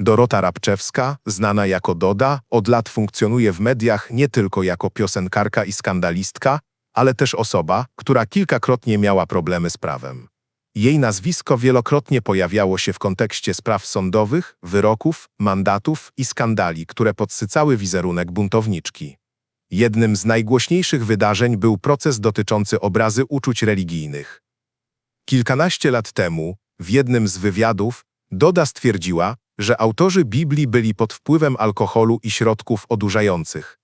Dorota Rabczewska, znana jako Doda, od lat funkcjonuje w mediach nie tylko jako piosenkarka i skandalistka, ale też osoba, która kilkakrotnie miała problemy z prawem. Jej nazwisko wielokrotnie pojawiało się w kontekście spraw sądowych, wyroków, mandatów i skandali, które podsycały wizerunek buntowniczki. Jednym z najgłośniejszych wydarzeń był proces dotyczący obrazy uczuć religijnych. Kilkanaście lat temu, w jednym z wywiadów, Doda stwierdziła, że autorzy Biblii byli pod wpływem alkoholu i środków odurzających.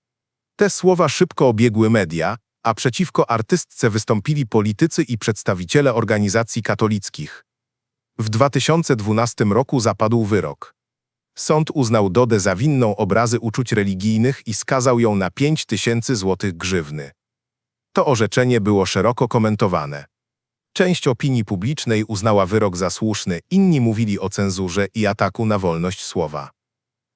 Te słowa szybko obiegły media, a przeciwko artystce wystąpili politycy i przedstawiciele organizacji katolickich. W 2012 roku zapadł wyrok. Sąd uznał Dodę za winną obrazy uczuć religijnych i skazał ją na 5 tysięcy złotych grzywny. To orzeczenie było szeroko komentowane. Część opinii publicznej uznała wyrok za słuszny, inni mówili o cenzurze i ataku na wolność słowa.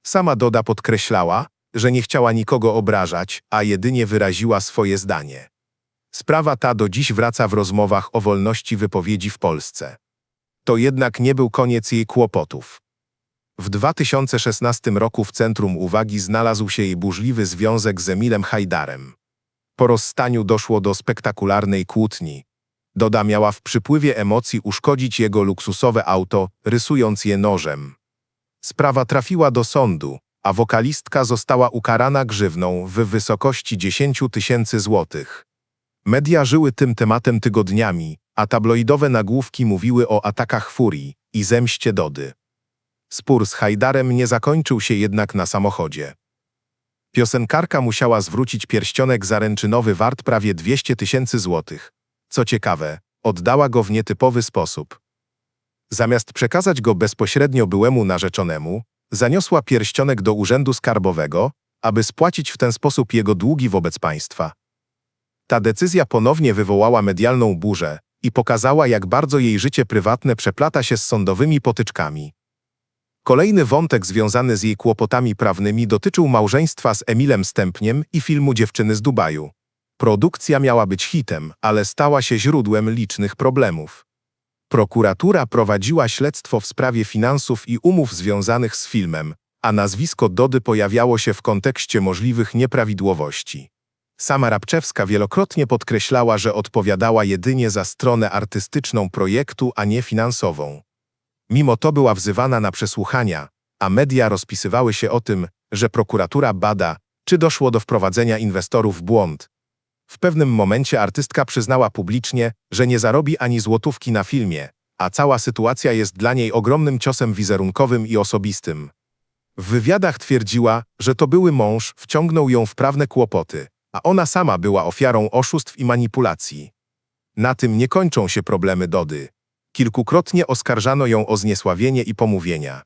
Sama Doda podkreślała, że nie chciała nikogo obrażać, a jedynie wyraziła swoje zdanie. Sprawa ta do dziś wraca w rozmowach o wolności wypowiedzi w Polsce. To jednak nie był koniec jej kłopotów. W 2016 roku w centrum uwagi znalazł się jej burzliwy związek z Emilem Hajdarem. Po rozstaniu doszło do spektakularnej kłótni. Doda miała w przypływie emocji uszkodzić jego luksusowe auto, rysując je nożem. Sprawa trafiła do sądu, a wokalistka została ukarana grzywną w wysokości 10 tysięcy złotych. Media żyły tym tematem tygodniami, a tabloidowe nagłówki mówiły o atakach furii i zemście Dody. Spór z Hajdarem nie zakończył się jednak na samochodzie. Piosenkarka musiała zwrócić pierścionek zaręczynowy wart prawie 200 tysięcy złotych. Co ciekawe, oddała go w nietypowy sposób. Zamiast przekazać go bezpośrednio byłemu narzeczonemu, zaniosła pierścionek do urzędu skarbowego, aby spłacić w ten sposób jego długi wobec państwa. Ta decyzja ponownie wywołała medialną burzę i pokazała, jak bardzo jej życie prywatne przeplata się z sądowymi potyczkami. Kolejny wątek związany z jej kłopotami prawnymi dotyczył małżeństwa z Emilem Stępniem i filmu Dziewczyny z Dubaju. Produkcja miała być hitem, ale stała się źródłem licznych problemów. Prokuratura prowadziła śledztwo w sprawie finansów i umów związanych z filmem, a nazwisko Dody pojawiało się w kontekście możliwych nieprawidłowości. Sama Rabczewska wielokrotnie podkreślała, że odpowiadała jedynie za stronę artystyczną projektu, a nie finansową. Mimo to była wzywana na przesłuchania, a media rozpisywały się o tym, że prokuratura bada, czy doszło do wprowadzenia inwestorów w błąd. W pewnym momencie artystka przyznała publicznie, że nie zarobi ani złotówki na filmie, a cała sytuacja jest dla niej ogromnym ciosem wizerunkowym i osobistym. W wywiadach twierdziła, że to były mąż wciągnął ją w prawne kłopoty, a ona sama była ofiarą oszustw i manipulacji. Na tym nie kończą się problemy Dody. Kilkukrotnie oskarżano ją o zniesławienie i pomówienia.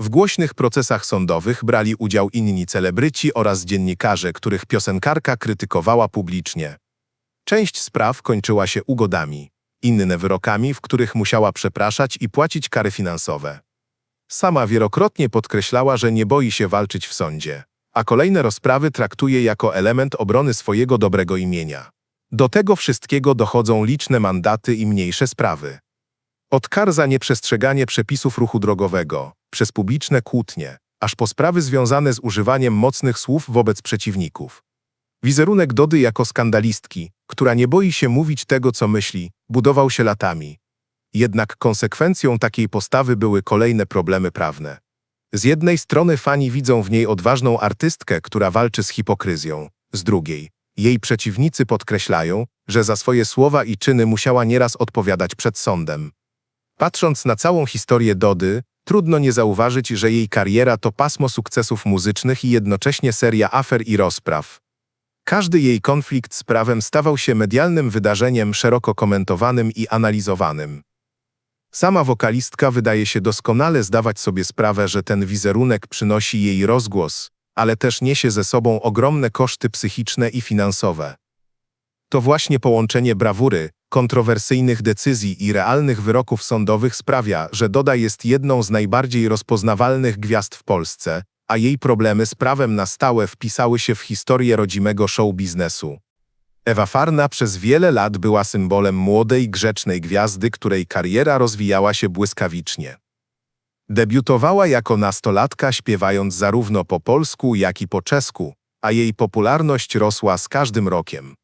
W głośnych procesach sądowych brali udział inni celebryci oraz dziennikarze, których piosenkarka krytykowała publicznie. Część spraw kończyła się ugodami, inne wyrokami, w których musiała przepraszać i płacić kary finansowe. Sama wielokrotnie podkreślała, że nie boi się walczyć w sądzie, a kolejne rozprawy traktuje jako element obrony swojego dobrego imienia. Do tego wszystkiego dochodzą liczne mandaty i mniejsze sprawy. Od kar za nieprzestrzeganie przepisów ruchu drogowego, przez publiczne kłótnie, aż po sprawy związane z używaniem mocnych słów wobec przeciwników. Wizerunek Dody jako skandalistki, która nie boi się mówić tego, co myśli, budował się latami. Jednak konsekwencją takiej postawy były kolejne problemy prawne. Z jednej strony fani widzą w niej odważną artystkę, która walczy z hipokryzją. Z drugiej, jej przeciwnicy podkreślają, że za swoje słowa i czyny musiała nieraz odpowiadać przed sądem. Patrząc na całą historię Dody, trudno nie zauważyć, że jej kariera to pasmo sukcesów muzycznych i jednocześnie seria afer i rozpraw. Każdy jej konflikt z prawem stawał się medialnym wydarzeniem szeroko komentowanym i analizowanym. Sama wokalistka wydaje się doskonale zdawać sobie sprawę, że ten wizerunek przynosi jej rozgłos, ale też niesie ze sobą ogromne koszty psychiczne i finansowe. To właśnie połączenie brawury, kontrowersyjnych decyzji i realnych wyroków sądowych sprawia, że Doda jest jedną z najbardziej rozpoznawalnych gwiazd w Polsce, a jej problemy z prawem na stałe wpisały się w historię rodzimego show biznesu. Ewa Farna przez wiele lat była symbolem młodej, grzecznej gwiazdy, której kariera rozwijała się błyskawicznie. Debiutowała jako nastolatka śpiewając zarówno po polsku, jak i po czesku, a jej popularność rosła z każdym rokiem.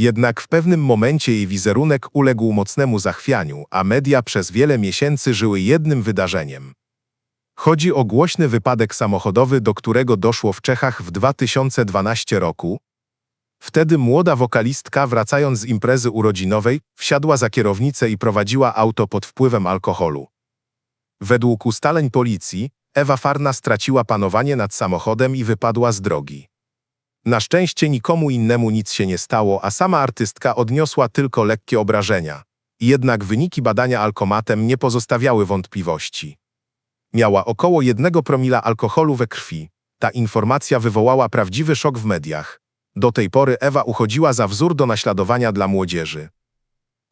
Jednak w pewnym momencie jej wizerunek uległ mocnemu zachwianiu, a media przez wiele miesięcy żyły jednym wydarzeniem. Chodzi o głośny wypadek samochodowy, do którego doszło w Czechach w 2012 roku. Wtedy młoda wokalistka, wracając z imprezy urodzinowej, wsiadła za kierownicę i prowadziła auto pod wpływem alkoholu. Według ustaleń policji, Ewa Farna straciła panowanie nad samochodem i wypadła z drogi. Na szczęście nikomu innemu nic się nie stało, a sama artystka odniosła tylko lekkie obrażenia. Jednak wyniki badania alkomatem nie pozostawiały wątpliwości. Miała około jednego promila alkoholu we krwi. Ta informacja wywołała prawdziwy szok w mediach. Do tej pory Ewa uchodziła za wzór do naśladowania dla młodzieży.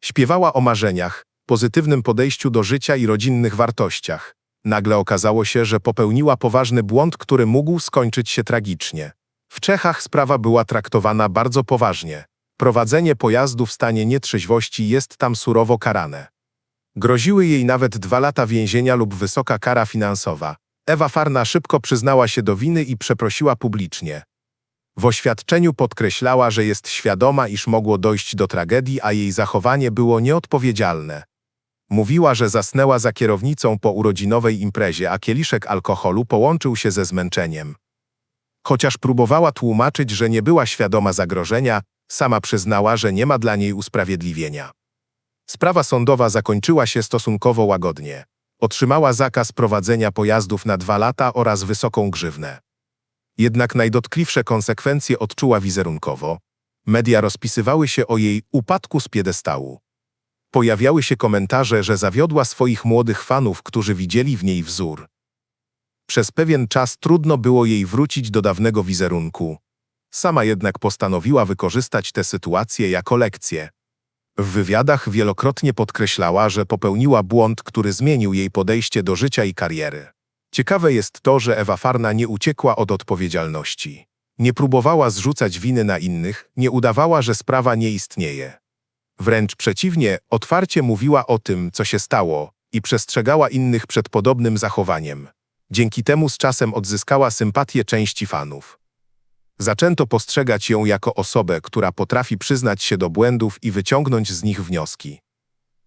Śpiewała o marzeniach, pozytywnym podejściu do życia i rodzinnych wartościach. Nagle okazało się, że popełniła poważny błąd, który mógł skończyć się tragicznie. W Czechach sprawa była traktowana bardzo poważnie. Prowadzenie pojazdu w stanie nietrzeźwości jest tam surowo karane. Groziły jej nawet dwa lata więzienia lub wysoka kara finansowa. Ewa Farna szybko przyznała się do winy i przeprosiła publicznie. W oświadczeniu podkreślała, że jest świadoma, iż mogło dojść do tragedii, a jej zachowanie było nieodpowiedzialne. Mówiła, że zasnęła za kierownicą po urodzinowej imprezie, a kieliszek alkoholu połączył się ze zmęczeniem. Chociaż próbowała tłumaczyć, że nie była świadoma zagrożenia, sama przyznała, że nie ma dla niej usprawiedliwienia. Sprawa sądowa zakończyła się stosunkowo łagodnie. Otrzymała zakaz prowadzenia pojazdów na dwa lata oraz wysoką grzywnę. Jednak najdotkliwsze konsekwencje odczuła wizerunkowo. Media rozpisywały się o jej upadku z piedestału. Pojawiały się komentarze, że zawiodła swoich młodych fanów, którzy widzieli w niej wzór. Przez pewien czas trudno było jej wrócić do dawnego wizerunku. Sama jednak postanowiła wykorzystać tę sytuację jako lekcję. W wywiadach wielokrotnie podkreślała, że popełniła błąd, który zmienił jej podejście do życia i kariery. Ciekawe jest to, że Ewa Farna nie uciekła od odpowiedzialności. Nie próbowała zrzucać winy na innych, nie udawała, że sprawa nie istnieje. Wręcz przeciwnie, otwarcie mówiła o tym, co się stało i przestrzegała innych przed podobnym zachowaniem. Dzięki temu z czasem odzyskała sympatię części fanów. Zaczęto postrzegać ją jako osobę, która potrafi przyznać się do błędów i wyciągnąć z nich wnioski.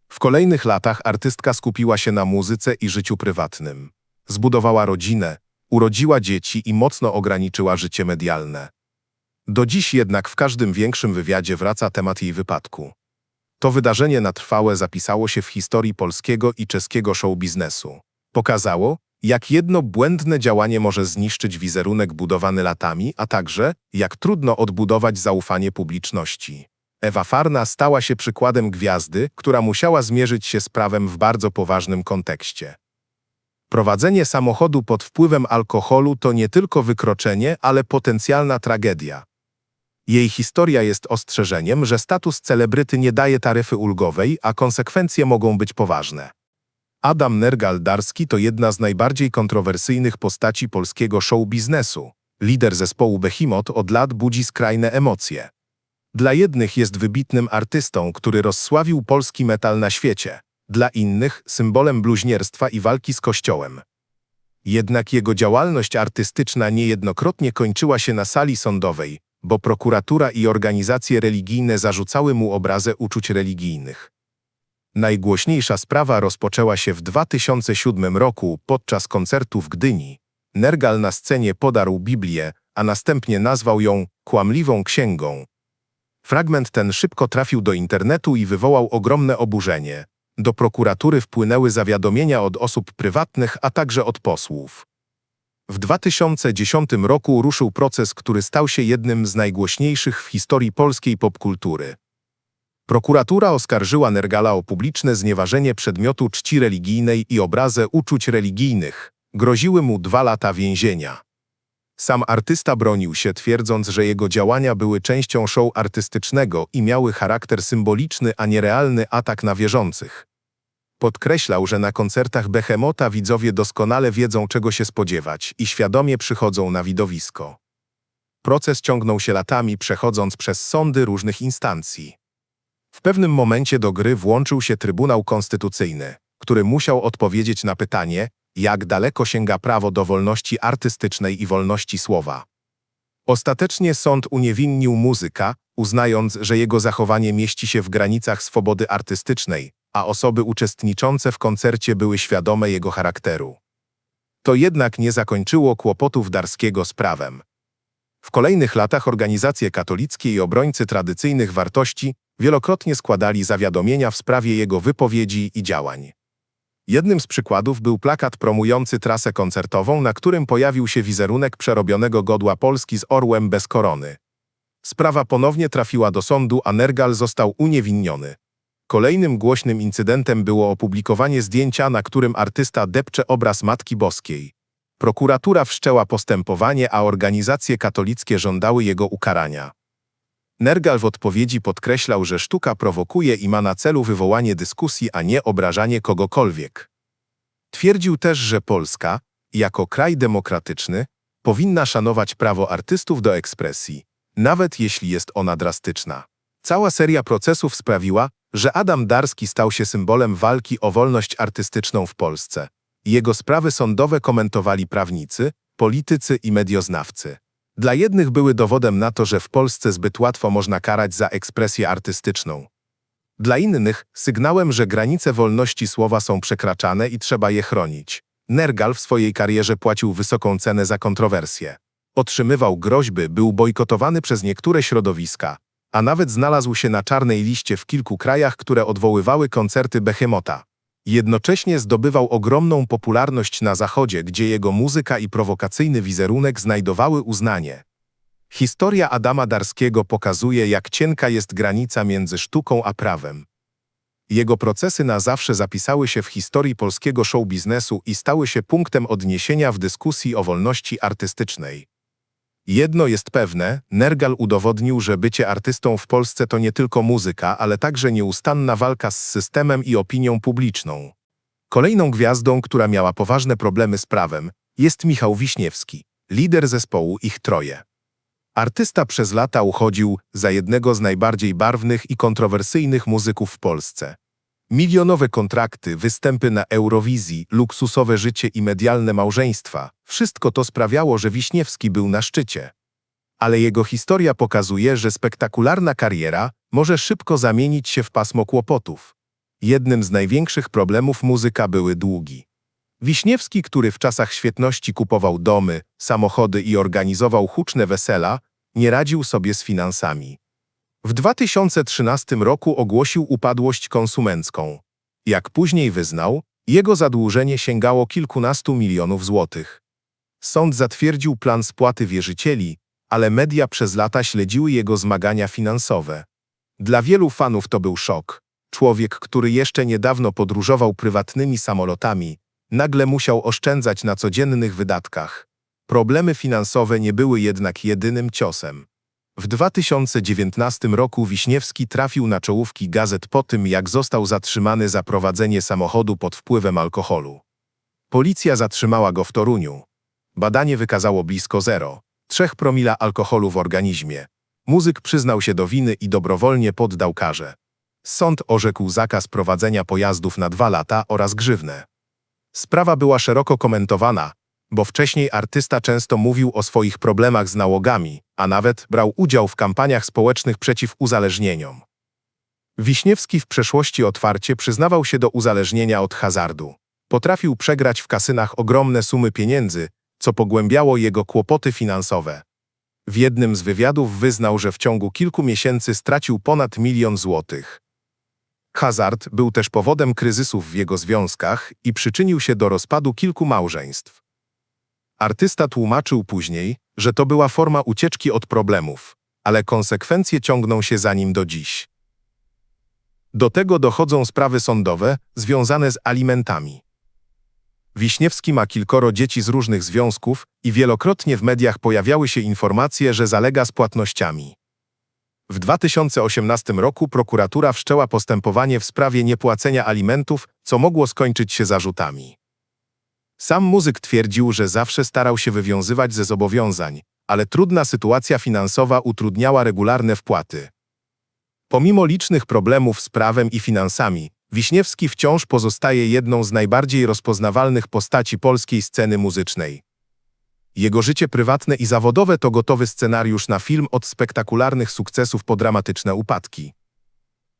W kolejnych latach artystka skupiła się na muzyce i życiu prywatnym. Zbudowała rodzinę, urodziła dzieci i mocno ograniczyła życie medialne. Do dziś jednak w każdym większym wywiadzie wraca temat jej wypadku. To wydarzenie na trwałe zapisało się w historii polskiego i czeskiego show biznesu. Pokazało, jak jedno błędne działanie może zniszczyć wizerunek budowany latami, a także jak trudno odbudować zaufanie publiczności. Ewa Farna stała się przykładem gwiazdy, która musiała zmierzyć się z prawem w bardzo poważnym kontekście. Prowadzenie samochodu pod wpływem alkoholu to nie tylko wykroczenie, ale potencjalna tragedia. Jej historia jest ostrzeżeniem, że status celebryty nie daje taryfy ulgowej, a konsekwencje mogą być poważne. Adam Nergal-Darski to jedna z najbardziej kontrowersyjnych postaci polskiego show biznesu. Lider zespołu Behemoth od lat budzi skrajne emocje. Dla jednych jest wybitnym artystą, który rozsławił polski metal na świecie. Dla innych symbolem bluźnierstwa i walki z kościołem. Jednak jego działalność artystyczna niejednokrotnie kończyła się na sali sądowej, bo prokuratura i organizacje religijne zarzucały mu obrazę uczuć religijnych. Najgłośniejsza sprawa rozpoczęła się w 2007 roku podczas koncertu w Gdyni. Nergal na scenie podarł Biblię, a następnie nazwał ją kłamliwą księgą. Fragment ten szybko trafił do internetu i wywołał ogromne oburzenie. Do prokuratury wpłynęły zawiadomienia od osób prywatnych, a także od posłów. W 2010 roku ruszył proces, który stał się jednym z najgłośniejszych w historii polskiej popkultury. Prokuratura oskarżyła Nergala o publiczne znieważenie przedmiotu czci religijnej i obrazę uczuć religijnych. Groziły mu dwa lata więzienia. Sam artysta bronił się, twierdząc, że jego działania były częścią show artystycznego i miały charakter symboliczny, a nie realny atak na wierzących. Podkreślał, że na koncertach Behemota widzowie doskonale wiedzą, czego się spodziewać i świadomie przychodzą na widowisko. Proces ciągnął się latami, przechodząc przez sądy różnych instancji. W pewnym momencie do gry włączył się Trybunał Konstytucyjny, który musiał odpowiedzieć na pytanie, jak daleko sięga prawo do wolności artystycznej i wolności słowa. Ostatecznie sąd uniewinnił muzyka, uznając, że jego zachowanie mieści się w granicach swobody artystycznej, a osoby uczestniczące w koncercie były świadome jego charakteru. To jednak nie zakończyło kłopotów Darskiego z prawem. W kolejnych latach organizacje katolickie i obrońcy tradycyjnych wartości wielokrotnie składali zawiadomienia w sprawie jego wypowiedzi i działań. Jednym z przykładów był plakat promujący trasę koncertową, na którym pojawił się wizerunek przerobionego godła Polski z orłem bez korony. Sprawa ponownie trafiła do sądu, a Nergal został uniewinniony. Kolejnym głośnym incydentem było opublikowanie zdjęcia, na którym artysta depcze obraz Matki Boskiej. Prokuratura wszczęła postępowanie, a organizacje katolickie żądały jego ukarania. Nergal w odpowiedzi podkreślał, że sztuka prowokuje i ma na celu wywołanie dyskusji, a nie obrażanie kogokolwiek. Twierdził też, że Polska, jako kraj demokratyczny, powinna szanować prawo artystów do ekspresji, nawet jeśli jest ona drastyczna. Cała seria procesów sprawiła, że Adam Darski stał się symbolem walki o wolność artystyczną w Polsce. Jego sprawy sądowe komentowali prawnicy, politycy i medioznawcy. Dla jednych były dowodem na to, że w Polsce zbyt łatwo można karać za ekspresję artystyczną. Dla innych sygnałem, że granice wolności słowa są przekraczane i trzeba je chronić. Nergal w swojej karierze płacił wysoką cenę za kontrowersje. Otrzymywał groźby, był bojkotowany przez niektóre środowiska, a nawet znalazł się na czarnej liście w kilku krajach, które odwoływały koncerty Behemota. Jednocześnie zdobywał ogromną popularność na Zachodzie, gdzie jego muzyka i prowokacyjny wizerunek znajdowały uznanie. Historia Adama Darskiego pokazuje, jak cienka jest granica między sztuką a prawem. Jego procesy na zawsze zapisały się w historii polskiego show biznesu i stały się punktem odniesienia w dyskusji o wolności artystycznej. Jedno jest pewne, Nergal udowodnił, że bycie artystą w Polsce to nie tylko muzyka, ale także nieustanna walka z systemem i opinią publiczną. Kolejną gwiazdą, która miała poważne problemy z prawem, jest Michał Wiśniewski, lider zespołu Ich Troje. Artysta przez lata uchodził za jednego z najbardziej barwnych i kontrowersyjnych muzyków w Polsce. Milionowe kontrakty, występy na Eurowizji, luksusowe życie i medialne małżeństwa wszystko to sprawiało, że Wiśniewski był na szczycie. Ale jego historia pokazuje, że spektakularna kariera może szybko zamienić się w pasmo kłopotów. Jednym z największych problemów muzyka były długi. Wiśniewski, który w czasach świetności kupował domy, samochody i organizował huczne wesela, nie radził sobie z finansami. W 2013 roku ogłosił upadłość konsumencką. Jak później wyznał, jego zadłużenie sięgało kilkunastu milionów złotych. Sąd zatwierdził plan spłaty wierzycieli, ale media przez lata śledziły jego zmagania finansowe. Dla wielu fanów to był szok. Człowiek, który jeszcze niedawno podróżował prywatnymi samolotami, nagle musiał oszczędzać na codziennych wydatkach. Problemy finansowe nie były jednak jedynym ciosem. W 2019 roku Wiśniewski trafił na czołówki gazet po tym, jak został zatrzymany za prowadzenie samochodu pod wpływem alkoholu. Policja zatrzymała go w Toruniu. Badanie wykazało blisko zero, trzech promila alkoholu w organizmie. Muzyk przyznał się do winy i dobrowolnie poddał karze. Sąd orzekł zakaz prowadzenia pojazdów na dwa lata oraz grzywnę. Sprawa była szeroko komentowana, bo wcześniej artysta często mówił o swoich problemach z nałogami, a nawet brał udział w kampaniach społecznych przeciw uzależnieniom. Wiśniewski w przeszłości otwarcie przyznawał się do uzależnienia od hazardu. Potrafił przegrać w kasynach ogromne sumy pieniędzy, co pogłębiało jego kłopoty finansowe. W jednym z wywiadów wyznał, że w ciągu kilku miesięcy stracił ponad milion złotych. Hazard był też powodem kryzysów w jego związkach i przyczynił się do rozpadu kilku małżeństw. Artysta tłumaczył później, że to była forma ucieczki od problemów, ale konsekwencje ciągną się za nim do dziś. Do tego dochodzą sprawy sądowe związane z alimentami. Wiśniewski ma kilkoro dzieci z różnych związków i wielokrotnie w mediach pojawiały się informacje, że zalega z płatnościami. W 2018 roku prokuratura wszczęła postępowanie w sprawie niepłacenia alimentów, co mogło skończyć się zarzutami. Sam muzyk twierdził, że zawsze starał się wywiązywać ze zobowiązań, ale trudna sytuacja finansowa utrudniała regularne wpłaty. Pomimo licznych problemów z prawem i finansami, Wiśniewski wciąż pozostaje jedną z najbardziej rozpoznawalnych postaci polskiej sceny muzycznej. Jego życie prywatne i zawodowe to gotowy scenariusz na film od spektakularnych sukcesów po dramatyczne upadki.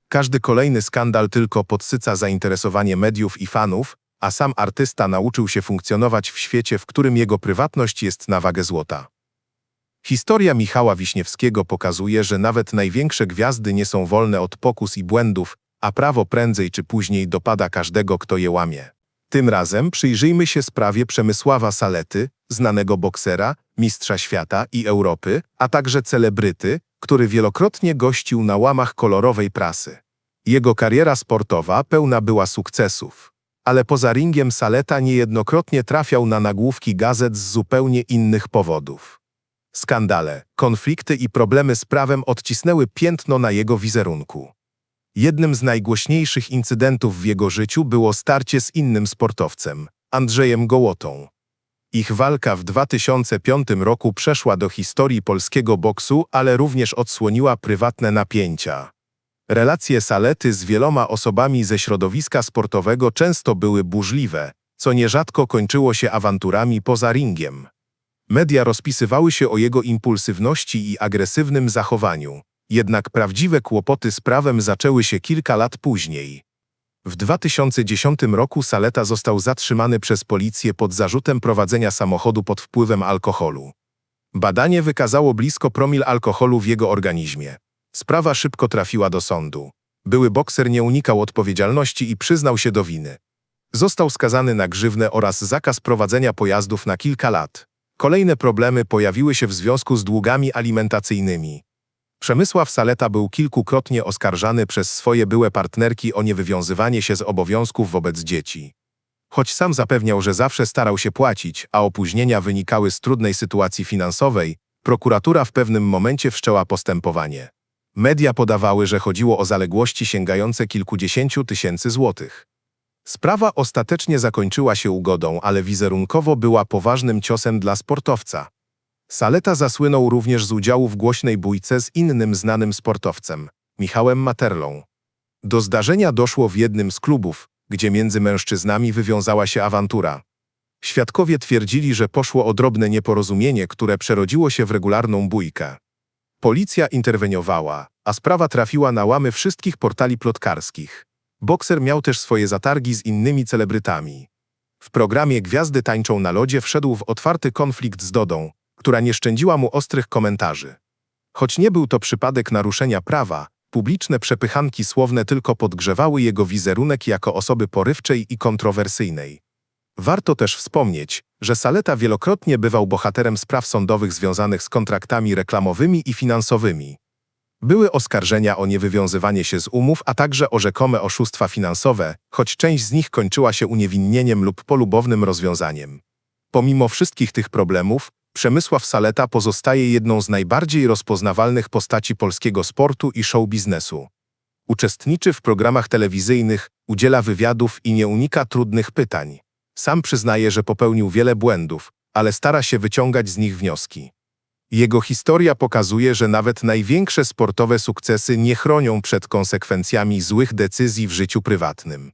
Każdy kolejny skandal tylko podsyca zainteresowanie mediów i fanów, a sam artysta nauczył się funkcjonować w świecie, w którym jego prywatność jest na wagę złota. Historia Michała Wiśniewskiego pokazuje, że nawet największe gwiazdy nie są wolne od pokus i błędów, a prawo prędzej czy później dopada każdego, kto je łamie. Tym razem przyjrzyjmy się sprawie Przemysława Salety, znanego boksera, mistrza świata i Europy, a także celebryty, który wielokrotnie gościł na łamach kolorowej prasy. Jego kariera sportowa pełna była sukcesów, ale poza ringiem Saleta niejednokrotnie trafiał na nagłówki gazet z zupełnie innych powodów. Skandale, konflikty i problemy z prawem odcisnęły piętno na jego wizerunku. Jednym z najgłośniejszych incydentów w jego życiu było starcie z innym sportowcem, Andrzejem Gołotą. Ich walka w 2005 roku przeszła do historii polskiego boksu, ale również odsłoniła prywatne napięcia. Relacje Salety z wieloma osobami ze środowiska sportowego często były burzliwe, co nierzadko kończyło się awanturami poza ringiem. Media rozpisywały się o jego impulsywności i agresywnym zachowaniu, jednak prawdziwe kłopoty z prawem zaczęły się kilka lat później. W 2010 roku Saleta został zatrzymany przez policję pod zarzutem prowadzenia samochodu pod wpływem alkoholu. Badanie wykazało blisko promil alkoholu w jego organizmie. Sprawa szybko trafiła do sądu. Były bokser nie unikał odpowiedzialności i przyznał się do winy. Został skazany na grzywnę oraz zakaz prowadzenia pojazdów na kilka lat. Kolejne problemy pojawiły się w związku z długami alimentacyjnymi. Przemysław Saleta był kilkukrotnie oskarżany przez swoje byłe partnerki o niewywiązywanie się z obowiązków wobec dzieci. Choć sam zapewniał, że zawsze starał się płacić, a opóźnienia wynikały z trudnej sytuacji finansowej, prokuratura w pewnym momencie wszczęła postępowanie. Media podawały, że chodziło o zaległości sięgające kilkudziesięciu tysięcy złotych. Sprawa ostatecznie zakończyła się ugodą, ale wizerunkowo była poważnym ciosem dla sportowca. Saleta zasłynął również z udziału w głośnej bójce z innym znanym sportowcem, Michałem Materlą. Do zdarzenia doszło w jednym z klubów, gdzie między mężczyznami wywiązała się awantura. Świadkowie twierdzili, że poszło o drobne nieporozumienie, które przerodziło się w regularną bójkę. Policja interweniowała, a sprawa trafiła na łamy wszystkich portali plotkarskich. Bokser miał też swoje zatargi z innymi celebrytami. W programie Gwiazdy tańczą na lodzie wszedł w otwarty konflikt z Dodą, która nie szczędziła mu ostrych komentarzy. Choć nie był to przypadek naruszenia prawa, publiczne przepychanki słowne tylko podgrzewały jego wizerunek jako osoby porywczej i kontrowersyjnej. Warto też wspomnieć, że Saleta wielokrotnie bywał bohaterem spraw sądowych związanych z kontraktami reklamowymi i finansowymi. Były oskarżenia o niewywiązywanie się z umów, a także o rzekome oszustwa finansowe, choć część z nich kończyła się uniewinnieniem lub polubownym rozwiązaniem. Pomimo wszystkich tych problemów, Przemysław Saleta pozostaje jedną z najbardziej rozpoznawalnych postaci polskiego sportu i show biznesu. Uczestniczy w programach telewizyjnych, udziela wywiadów i nie unika trudnych pytań. Sam przyznaje, że popełnił wiele błędów, ale stara się wyciągać z nich wnioski. Jego historia pokazuje, że nawet największe sportowe sukcesy nie chronią przed konsekwencjami złych decyzji w życiu prywatnym.